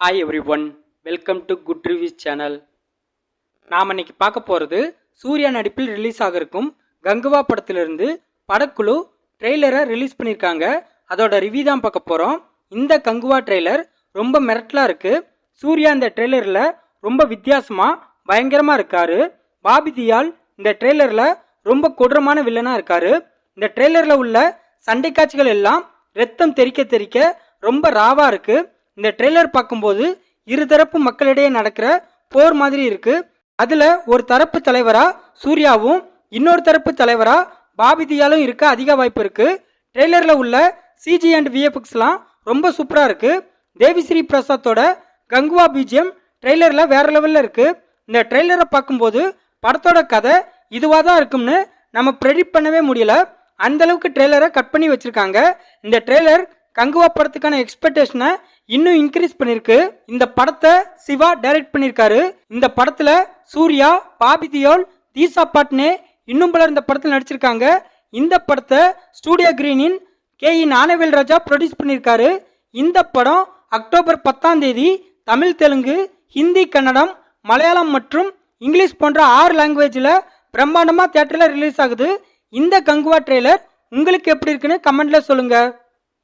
Hi everyone welcome to good reviews channel நாம் இன்னைக்கு பார்க்க போகிறது சூர்யா நடிப்பில் ரிலீஸ் ஆக இருக்கும் கங்குவா படத்திலிருந்து படக்குழு ட்ரெய்லரை ரிலீஸ் பண்ணியிருக்காங்க. அதோட ரிவ்யூ தான் பார்க்க போகிறோம் இந்த கங்குவா ட்ரெய்லர் ரொம்ப மிரட்டலாக இருக்குது சூர்யா இந்த ட்ரெய்லரில் ரொம்ப வித்தியாசமாக பயங்கரமாக இருக்காரு. பாபி தியால் இந்த ட்ரெய்லரில் ரொம்ப கொடூரமான வில்லனாக இருக்காரு. இந்த ட்ரெய்லரில் உள்ள சண்டை காட்சிகள் எல்லாம் ரத்தம் தெறிக்க தெறிக்க ரொம்ப ராவாக இருக்குது இந்த ட்ரெய்லர் பார்க்கும்போது இருதரப்பு மக்களிடையே நடக்கிற போர் மாதிரி இருக்கு. அதுல ஒரு தரப்பு தலைவரா சூர்யாவும் இன்னொரு தரப்பு தலைவரா பாபிதியாலும் இருக்க அதிக வாய்ப்பு இருக்கு. ட்ரெய்லர்ல உள்ள சிஜி அண்ட் விஎஃப்எக்ஸ்லாம் ரொம்ப சூப்பரா இருக்கு. தேவிஸ்ரீ பிரசாத்தோட கங்குவா பிஜிஎம் ட்ரெய்லர்ல வேற லெவல்ல இருக்கு. இந்த ட்ரெய்லரை பார்க்கும்போது படத்தோட கதை இதுவாக தான் இருக்கும்னு நம்ம ப்ரெடிக்ட் பண்ணவே முடியல. அந்த அளவுக்கு ட்ரெய்லரை கட் பண்ணி வச்சிருக்காங்க. இந்த ட்ரெய்லர் கங்குவா படத்துக்கான எக்ஸ்பெக்டேஷனை இன்னும் இன்க்ரீஸ் பண்ணிருக்கு. இந்த படத்தை சிவா டைரக்ட் பண்ணியிருக்காரு. இந்த படத்துல சூர்யா பாபி தியோல் தீசா பாட்னே இன்னும் பலர் இந்த படத்தில் நடிச்சிருக்காங்க. இந்த படத்தை studio கிரீனின் K E Gnanavel Raja produce பண்ணியிருக்காரு. இந்த படம் அக்டோபர் பத்தாம் தேதி தமிழ் தெலுங்கு ஹிந்தி கன்னடம் மலையாளம் மற்றும் இங்கிலீஷ் போன்ற ஆறு லாங்குவேஜில் பிரம்மாண்டமாக தியேட்டரில் ரிலீஸ் ஆகுது. இந்த கங்குவா ட்ரெய்லர் உங்களுக்கு எப்படி இருக்குன்னு கமெண்ட்ல சொல்லுங்கள்